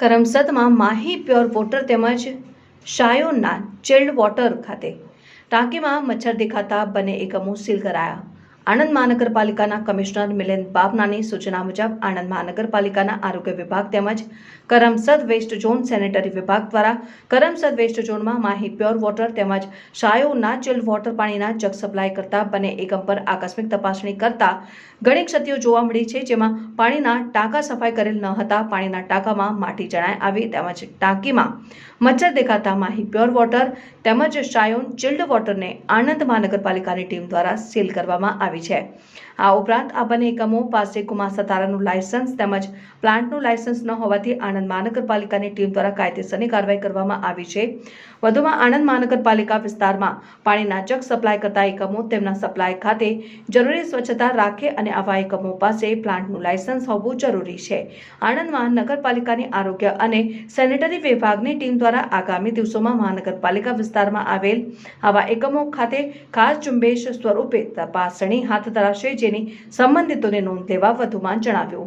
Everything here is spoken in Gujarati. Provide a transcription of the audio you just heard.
કરમસદમાં માહી પ્યોર વોટર તેમજ શાયોના ચિલ્ડ વોટર ખાતે ટાંકીમાં મચ્છર દેખાતા બંને એકમો સીલ કરાયા. આણંદ મહાનગરપાલિકાના કમિશનર મિલિંદ બાબનાની સૂચના મુજબ આણંદ મહાનગરપાલિકાના આરોગ્ય વિભાગ તેમજ કરમસદ વેસ્ટ ઝોન સેનેટરી વિભાગ દ્વારા કરમસદ વેસ્ટ ઝોનમાં માહી પ્યોર વોટર તેમજ શાયોના ચિલ્ડ વોટર પાણીના જગ સપ્લાય કરતા બંને એકમ પર આકસ્મિક તપાસણી કરતા ઘણી ક્ષતિઓ જોવા મળી છે, જેમાં પાણીના ટાંકા સફાઈ કરેલ ન હતા. પાણીના ટાંકામાં માટી જણાય આવી તેમજ ટાંકીમાં મચ્છર દેખાતા માહી પ્યોર વોટર તેમજ શાયોન ચિલ્ડ વોટરને આણંદ મહાનગરપાલિકાની ટીમ દ્વારા સીલ કરવામાં આવી છે. આ ઉપરાંત આ બંને એકમો પાસે કુમાર સતારાનું લાયસન્સ તેમજ પ્લાન્ટનું લાયસન્સ ન હોવાથી આણંદ મહાનગરપાલિકાની ટીમ દ્વારા કાયદેસરની કાર્યવાહી કરવામાં આવી છે. વધુમાં આણંદ મહાનગરપાલિકા વિસ્તારમાં પાણીના જગ સપ્લાય કરતા એકમો તેમના સપ્લાય ખાતે જરૂરી સ્વચ્છતા રાખે અને આવા એકમો પાસે પ્લાન્ટનું લાયસન્સ હોવું જરૂરી છે. આણંદ મહાનગરપાલિકાની આરોગ્ય અને સેનેટરી વિભાગની ટીમ દ્વારા આગામી દિવસોમાં મહાનગરપાલિકા વિસ્તારમાં આવેલ આવા એકમો ખાતે ખાસ ઝુંબેશ સ્વરૂપે તપાસણી હાથ ધરાશે જેની સંબંધિતોને નોંધ લેવા વધુમાં જણાવ્યું.